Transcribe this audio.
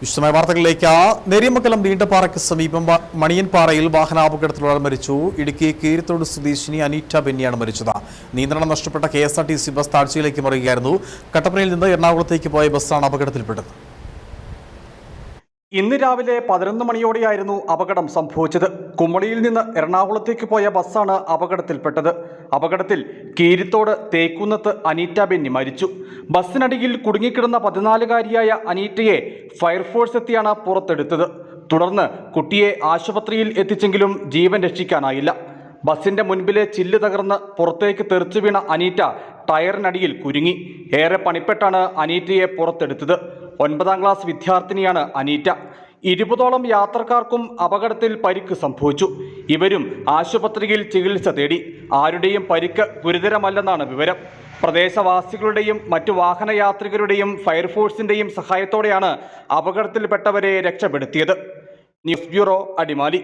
വിശദമായ വാർത്തകളിലേക്ക് നെരിയമംഗലം നീണ്ടപ്പാറയ്ക്ക് സമീപം മണിയൻപാറയിൽ വാഹനാപകടത്തിൽ മരിച്ചു. ഇടുക്കി കീരിത്തോട് സ്വദേശിനി അനീറ്റ ബെന്നിയാണ് മരിച്ചത്. നിയന്ത്രണം നഷ്ടപ്പെട്ട K S R T C bus താഴ്ചയിലേക്ക് മറിയുകയായിരുന്നു. കട്ടപ്പനയിൽ നിന്ന് എറണാകുളത്തേക്ക് പോയ ബസ്സാണ് അപകടത്തിൽപ്പെട്ടത്. ഇന്ന് രാവിലെ പതിനൊന്ന് മണിയോടെയായിരുന്നു അപകടം സംഭവിച്ചത്. കുമളിയിൽ നിന്ന് എറണാകുളത്തേക്ക് പോയ ബസ്സാണ് അപകടത്തിൽപ്പെട്ടത്. അപകടത്തിൽ കീരിത്തോട് തേക്കുന്നത്ത് അനീറ്റ ബെന്നി മരിച്ചു. ബസ്സിനടിയിൽ കുടുങ്ങിക്കിടന്ന പതിനാലുകാരിയായ അനീറ്റയെ ഫയർഫോഴ്സ് എത്തിയാണ് പുറത്തെടുത്തത്. തുടർന്ന് കുട്ടിയെ ആശുപത്രിയിൽ എത്തിച്ചെങ്കിലും ജീവൻ രക്ഷിക്കാനായില്ല. ബസിന്റെ മുൻപിലെ ചില്ല് തകർന്ന് പുറത്തേക്ക് തെറിച്ചു വീണ അനീറ്റ ടയറിനടിയിൽ കുരുങ്ങി. ഏറെ പണിപ്പെട്ടാണ് അനീറ്റയെ പുറത്തെടുത്തത്. ഒൻപതാം ക്ലാസ് വിദ്യാർത്ഥിനിയാണ് അനീറ്റ. ഇരുപതോളം യാത്രക്കാർക്കും അപകടത്തിൽ പരിക്ക് സംഭവിച്ചു. ഇവരും ആശുപത്രിയിൽ ചികിത്സ തേടി. ആരുടെയും പരിക്ക് ഗുരുതരമല്ലെന്നാണ് വിവരം. പ്രദേശവാസികളുടെയും മറ്റു വാഹനയാത്രികരുടെയും ഫയർഫോഴ്സിന്റെയും സഹായത്തോടെയാണ് അപകടത്തിൽപ്പെട്ടവരെ രക്ഷപ്പെടുത്തിയത്. News bureau Adimali.